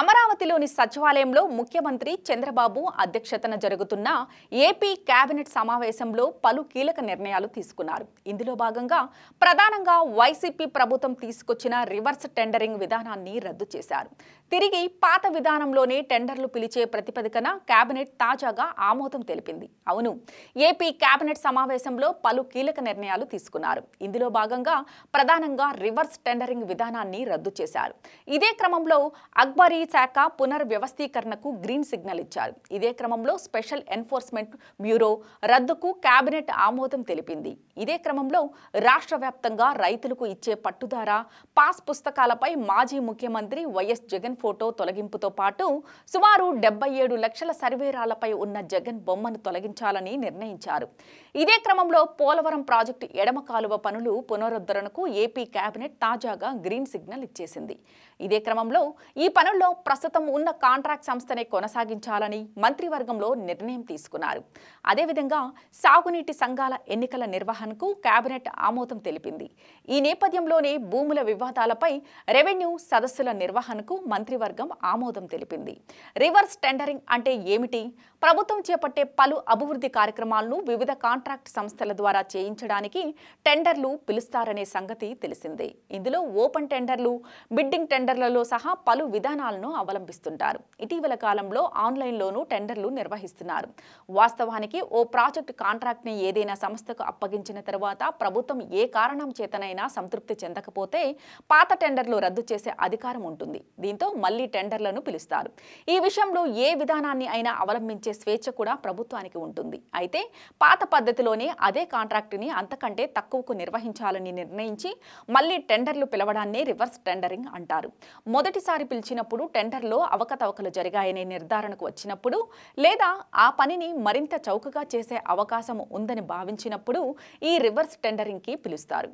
అమరావతిలోని సచివాలయంలో ముఖ్యమంత్రి చంద్రబాబు అధ్యక్షతన జరుగుతున్న ఏపీ కేబినెట్ సమావేశంలో పలు కీలక నిర్ణయాలు తీసుకున్నారు. ఇందులో భాగంగా ప్రధానంగా వైసీపీ ప్రభుత్వం తీసుకొచ్చిన రివర్స్ టెండరింగ్ విధానాన్ని రద్దు చేశారు. తిరిగి పాత విధానంలోనే టెండర్లు పిలిచే ప్రతిపదికన కేబినెట్ తాజాగా ఆమోదం తెలిపింది. అవును ఏపీ కేబినెట్ సమావేశంలో పలు కీలక నిర్ణయాలు తీసుకున్నారు. ఇందులో భాగంగా ప్రధానంగా రివర్స్ టెండరింగ్ విధానాన్ని రద్దు చేశారు. ఇదే క్రమంలో అక్బరీ శాఖ పునర్వ్యవస్థీకరణకు గ్రీన్ సిగ్నల్ ఇచ్చారు. ఇదే క్రమంలో స్పెషల్ ఎన్ఫోర్స్మెంట్ బ్యూరో రద్దుకు కేబినెట్ ఆమోదం తెలిపింది. ఇదే క్రమంలో రాష్ట్ర వ్యాప్తంగా రైతులకు ఇచ్చే పట్టుదార పాస్ పుస్తకాలపై మాజీ ముఖ్యమంత్రి వైఎస్ జగన్ ఫోటో తొలగింపుతో పాటు సుమారు డెబ్బై ఏడు లక్షల సర్వేరాలపై ఉన్న జగన్ బొమ్మను తొలగించాలని నిర్ణయించారు. ఇదే క్రమంలో పోలవరం ప్రాజెక్టు ఎడమ కాలువ పనులు పునరుద్ధరణకు ఏపీ కేబినెట్ తాజాగా గ్రీన్ సిగ్నల్ ఇచ్చేసింది. ఇదే క్రమంలో ఈ పనుల్లో ప్రస్తుతం ఉన్న కాంట్రాక్ట్ సంస్థనే కొనసాగించాలని మంత్రివర్గంలో నిర్ణయం తీసుకున్నారు. అదేవిధంగా సాగునీటి సంఘాల ఎన్నికల నిర్వహణకు కేబినెట్ ఆమోదం తెలిపింది. ఈ నేపథ్యంలోనే భూముల వివాదాలపై రెవెన్యూ సదస్సుల నిర్వహణకు మంత్రివర్గం ఆమోదం తెలిపింది. రివర్స్ టెండరింగ్ అంటే ఏమిటి? ప్రభుత్వం చేపట్టే పలు అభివృద్ధి కార్యక్రమాలను వివిధ కాంట్రాక్ట్ సంస్థల ద్వారా చేయించడానికి టెండర్లు పిలుస్తారనే సంగతి తెలిసిందే. ఇందులో ఓపెన్ టెండర్లు బిడ్డింగ్ టెండర్లలో సహా పలు విధానాలను విధానాలను అవలంబిస్తుంటారు. ఇటీవల కాలంలో ఆన్లైన్లోనూ టెండర్లు నిర్వహిస్తున్నారు. వాస్తవానికి ఓ ప్రాజెక్ట్ కాంట్రాక్ట్ని ఏదైనా సంస్థకు అప్పగించిన తర్వాత ప్రభుత్వం ఏ కారణం చేతనైనా సంతృప్తి చెందకపోతే పాత టెండర్లు రద్దు చేసే అధికారం ఉంటుంది. దీంతో మళ్ళీ టెండర్లను పిలుస్తారు. ఈ విషయంలో ఏ విధానాన్ని అయినా అవలంబించే స్వేచ్ఛ కూడా ప్రభుత్వానికి ఉంటుంది. అయితే పాత పద్ధతిలోనే అదే కాంట్రాక్టుని అంతకంటే తక్కువకు నిర్వహించాలని నిర్ణయించి మళ్ళీ టెండర్లు పిలవడాన్నే రివర్స్ టెండరింగ్ అంటారు. మొదటిసారి పిలిచినప్పుడు టెండర్లో అవకతవకలు జరిగాయనే నిర్ధారణకు వచ్చినప్పుడు లేదా ఆ పనిని మరింత చౌకగా చేసే అవకాశం ఉందని భావించినప్పుడు ఈ రివర్స్ టెండరింగ్కి పిలుస్తారు.